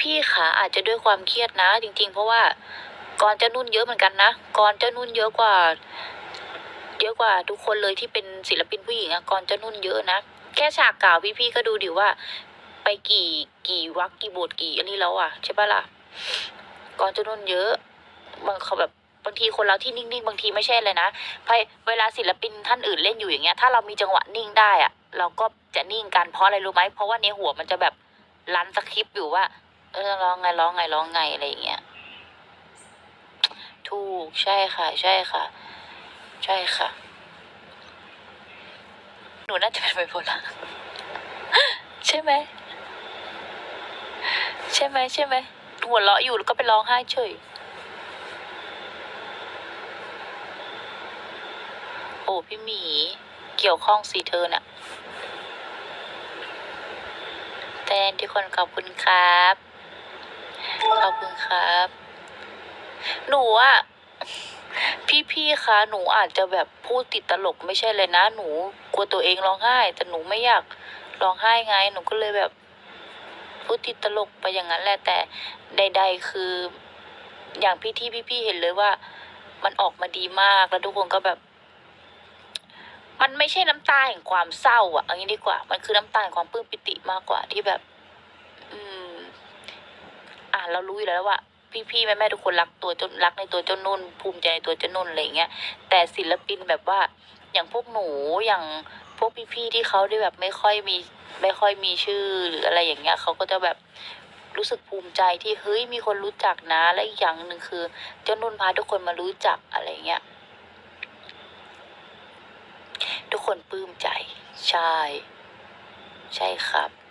พี่ๆค่ะอาจจะด้วยความเครียดนะ จริง ๆ เพราะว่าก่อนจะนุ่นเยอะเหมือนกันนะก่อนจะนุ่นเยอะกว่า เยอะกว่าทุกคนเลยที่เป็นศิลปินผู้หญิงอะก่อนจะนุ่นเยอะนะแค่ฉากเก่าพี่ๆก็ดูดิว่า ไปกี่กี่วักกี่บทกี่อันนี้แล้วอะใช่ปะล่ะก่อนจะนุ่นเยอะบางเขาแบบบางทีคนเราที่นิ่งๆ บางทีไม่ใช่เลยนะพเวลาศิลปินท่านอื่นเล่นอยู่อย่างเงี้ย ถ้าเรามีจังหวะนิ่งได้อะเราก็จะนิ่งกันเพราะอะไรรู้ไหมเพราะว่าในหัวมันจะแบบ รันสคริปต์อยู่ว่า เออร้องไงร้องไงร้องไงอะไรอย่างเงี้ยถูกใช่ค่ะ ใช่ค่ะ ใช่ค่ะ หนูน่าจะเป็นไบโพล่าใช่ไหมใช่ไหมใช่ไหมหัวเราะอยู่แล้วก็ไปร้องไห้เฉยโอ้พี่หมี เกี่ยวข้องสีเธอน่ะ แทนที่คนขอบคุณครับ ขอบคุณครับ หนูอะพี่ๆคะหนูอาจจะแบบพูดติดตลกไม่ใช่เลยนะ หนูกลัวตัวเองร้องไห้ แต่หนูไม่อยากร้องไห้ไง หนูก็เลยแบบพูดติดตลกไปอย่างนั้นแหละแต่ใด ๆ คือ อย่างพี่ที่พี่ๆเห็นเลยว่า มันออกมาดีมากแล้วทุกคนก็แบบ มันไม่ใช่น้ำตาแห่งความเศร้าอะเอางนี้ดีกว่า มันคือน้ำตาแห่งความปลื้มปิติมากกว่าที่แบบ เรารู้อยู่แล้วว่าพี่ๆแม่ๆทุกคนรักตัวจนรักในตัวเจ้านุ่น ภูมิใจในตัวเจ้านุ่นอะไรเงี้ยแต่ศิลปินแบบว่าอย่างพวกหนูอย่างพวกพี่ๆที่เขาได้แบบไม่ค่อยมีไม่ค่อยมีชื่อหรืออะไรอย่างเงี้ยเขาก็จะแบบรู้สึกภูมิใจที่เฮ้ยมีคนรู้จักนะและอีกอย่างหนึ่งคือ เจ้านุ่นพาทุกคนมารู้จักอะไรเงี้ยทุกคนปลื้มใจ ใช่ ใช่ครับ